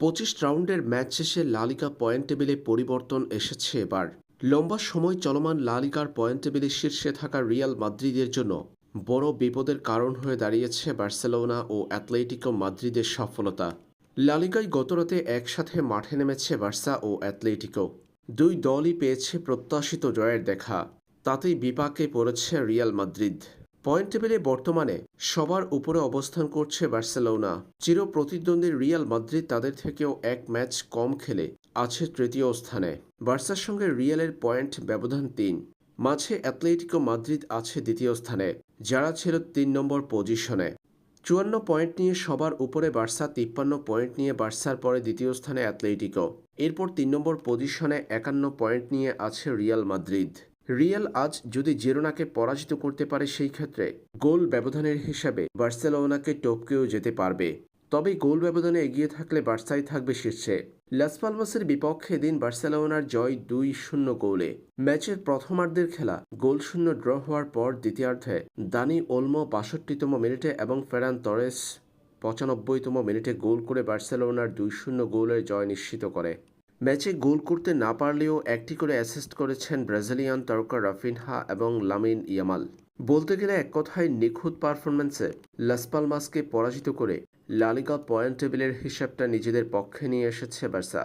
পঁচিশ রাউন্ডের ম্যাচ শেষে লালিকা পয়েন্ট টেবিলে পরিবর্তন এসেছে এবার। লম্বা সময় চলমান লালিকার পয়েন্ট টেবিলে শীর্ষে থাকা রিয়াল মাদ্রিদের জন্য বড় বিপদের কারণ হয়ে দাঁড়িয়েছে বার্সেলোনা ও অ্যাথলেটিকো মাদ্রিদের সফলতা। লালিগায় গতরাতে একসাথে মাঠে নেমেছে বার্সা ও অ্যাথলেটিকো দুই দলই পেয়েছে প্রত্যাশিত জয়ের দেখা, তাতেই বিপাকে পড়েছে রিয়াল মাদ্রিদ। পয়েন্ট টেবিলে বর্তমানে সবার উপরে অবস্থান করছে বার্সেলোনা। চির প্রতিদ্বন্দ্বী রিয়াল মাদ্রিদ তাদের থেকেও এক ম্যাচ কম খেলে আছে তৃতীয় স্থানে। বার্সার সঙ্গে রিয়ালের পয়েন্ট ব্যবধান তিন। মাঝে অ্যাথলেটিকো মাদ্রিদ আছে দ্বিতীয় স্থানে, যারা ছিল তিন নম্বর পজিশনে। চুয়ান্ন পয়েন্ট নিয়ে সবার উপরে বার্সা, তিপ্পান্ন পয়েন্ট নিয়ে বার্সার পরে দ্বিতীয় স্থানে অ্যাথলেটিকো এরপর তিন নম্বর পজিশনে একান্ন পয়েন্ট নিয়ে আছে রিয়াল মাদ্রিদ। রিয়াল আজ যদি জেরোনাকে পরাজিত করতে পারে, সেই ক্ষেত্রে গোল ব্যবধানের হিসাবে বার্সেলোনাকে টপকেও যেতে পারবে। তবে গোল ব্যবধানে এগিয়ে থাকলে বার্সাই থাকবে শীর্ষে। লাস পালমাসের বিপক্ষে দিন বার্সেলোনার জয় দুই শূন্য গোলে। ম্যাচের প্রথমার্ধের খেলা গোল শূন্য ড্র হওয়ার পর দ্বিতীয়ার্ধে দানি ওলমো বাষট্টিতম মিনিটে এবং ফেরান তরেস পঁচানব্বইতম মিনিটে গোল করে বার্সেলোনার দুই শূন্য গোলের জয় নিশ্চিত করে। ম্যাচে গোল করতে না পারলেও একটি করে অ্যাসিস্ট করেছেন ব্রাজিলিয়ান তারকা রাফিনহা এবং লামিন ইয়ামাল। বলতে গেলে এক কথায় নিখুঁত পারফরম্যান্সে লাসপালমাসকে পরাজিত করে লালিগা পয়েন্ট টেবিলের হিসাবটা নিজেদের পক্ষে নিয়ে এসেছে বার্সা।